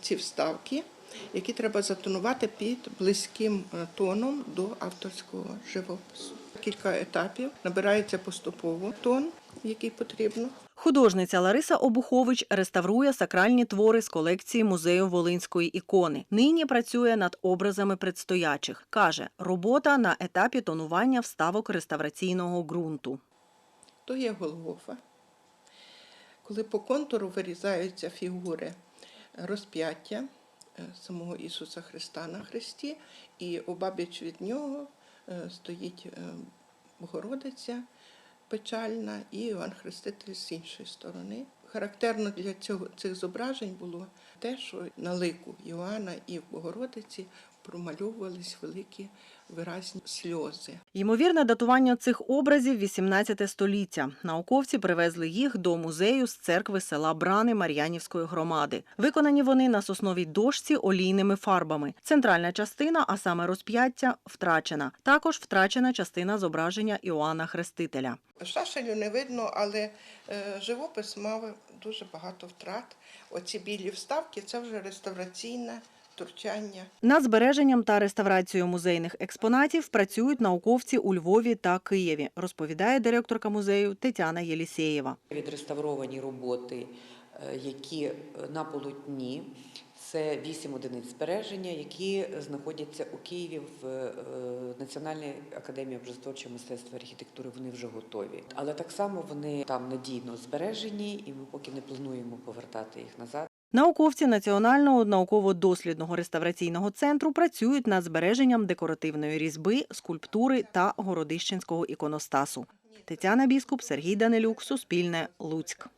ці вставки, які треба затонувати під близьким е, тоном до авторського живопису. Кілька етапів набирається поступово тон, який потрібно. Художниця Лариса Обухович реставрує сакральні твори з колекції музею Волинської ікони. Нині працює над образами предстоячих. Каже, робота на етапі тонування вставок реставраційного ґрунту. То є Голгофа. Коли по контуру вирізаються фігури розп'яття е, самого Ісуса Христа на Христі, і обабіч від нього е, стоїть е, Богородиця печальна і Іван Хреститель з іншої сторони. Характерно для цього, цих зображень було те, що на лику Іоанна і в Богородиці промальовувались великі виразні сльози. Ймовірне датування цих образів 18 століття. Науковці привезли їх до музею з церкви села Брани Мар'янівської громади. Виконані вони на сосновій дошці олійними фарбами. Центральна частина, а саме розп'яття, втрачена. Також втрачена частина зображення Іоанна Хрестителя. Шашелю не видно, але е, живопис мав дуже багато втрат. Оці білі вставки це вже реставраційне втручання. Над збереженням та реставрацією музейних експонатів працюють науковці у Львові та Києві, розповідає директорка музею Тетяна Єлісєєва. Відреставровані роботи, е, які е, на полотні. Це вісім одиниць збереження, які знаходяться у Києві в е, Національній академії образотворчого мистецтва і архітектури. Вони вже готові, але так само вони там надійно збережені, і ми поки не плануємо повертати їх назад. Науковці Національного науково-дослідного реставраційного центру працюють над збереженням декоративної різьби, скульптури та городищенського іконостасу. Тетяна Біскуп, Сергій Данилюк, Суспільне, Луцьк.